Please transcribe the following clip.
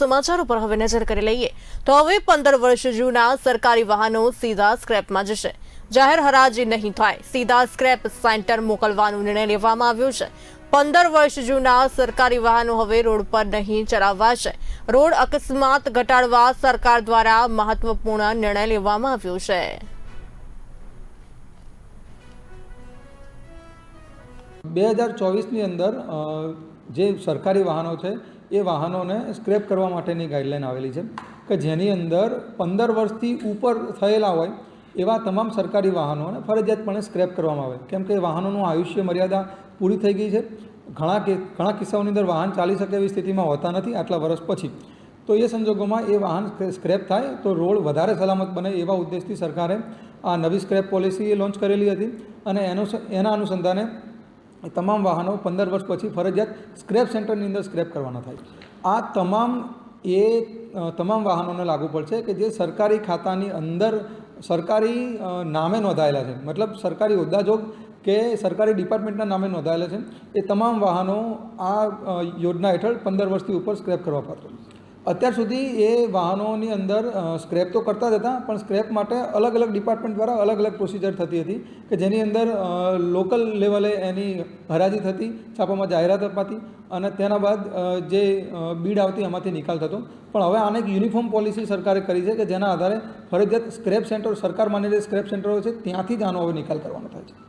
સમાચાર ઉપર હવે નજર કરી લઈએ. તો હવે પંદર વર્ષ જૂના સરકારી વાહનો સીધા સ્ક્રેપમાં જશે. જાહેર હરાજી નહીં થાય. સીધા સ્ક્રેપ સેન્ટર મોકલવાનો નિર્ણય લેવામાં આવ્યો છે. પંદર વર્ષ જૂના સરકારી વાહનો હવે રોડ પર નહીં ચલાવાશે. રોડ અકસ્માત ઘટાડવા સરકાર દ્વારા મહત્વપૂર્ણ નિર્ણય લેવામાં આવ્યો છે. બે હજાર ચોવીસની અંદર જે સરકારી વાહનો છે એ વાહનોને સ્ક્રેપ કરવા માટેની ગાઈડલાઇન આવેલી છે કે જેની અંદર પંદર વર્ષથી ઉપર થયેલા હોય એવા તમામ સરકારી વાહનોને ફરજિયાતપણે સ્ક્રેપ કરવામાં આવે. કેમ કે વાહનોનું આયુષ્ય મર્યાદા પૂરી થઈ ગઈ છે. ઘણા કે, ઘણા કિસ્સાઓની અંદર વાહન ચાલી શકે એવી સ્થિતિમાં હોતા નથી આટલા વર્ષ પછી. તો એ સંજોગોમાં એ વાહન સ્ક્રેપ થાય તો રોડ વધારે સલામત બને એવા ઉદ્દેશથી સરકારે આ નવી સ્ક્રેપ પોલિસી લોન્ચ કરેલી હતી અને એનો એના અનુસંધાને એ તમામ વાહનો પંદર વર્ષ પછી ફરજિયાત સ્ક્રેપ સેન્ટરની અંદર સ્ક્રેપ કરવાના થાય. આ તમામ એ તમામ વાહનોને લાગુ પડશે કે જે સરકારી ખાતાની અંદર સરકારી નામે નોંધાયેલા છે. મતલબ સરકારી હોદ્દાજોગ કે સરકારી ડિપાર્ટમેન્ટના નામે નોંધાયેલા છે. એ તમામ વાહનો આ યોજના હેઠળ પંદર વર્ષથી ઉપર સ્ક્રેપ કરવા પાત્ર. અત્યાર સુધી એ વાહનોની અંદર સ્ક્રેપ તો કરતા જ હતા, પણ સ્ક્રેપ માટે અલગ અલગ ડિપાર્ટમેન્ટ દ્વારા અલગ અલગ પ્રોસિજર થતી હતી કે જેની અંદર લોકલ લેવલે એની હરાજી થતી, છાપામાં જાહેરાત અપાતી અને તેના બાદ જે બીડ આવતી એમાંથી નિકાલ થતો. પણ હવે આને એક યુનિફોર્મ પોલિસી સરકારે કરી છે કે જેના આધારે ફરજિયાત સ્ક્રેપ સેન્ટર સરકાર માની જે સ્ક્રેપ સેન્ટરો છે, ત્યાંથી જ આનો હવે નિકાલ કરવાનો થાય છે.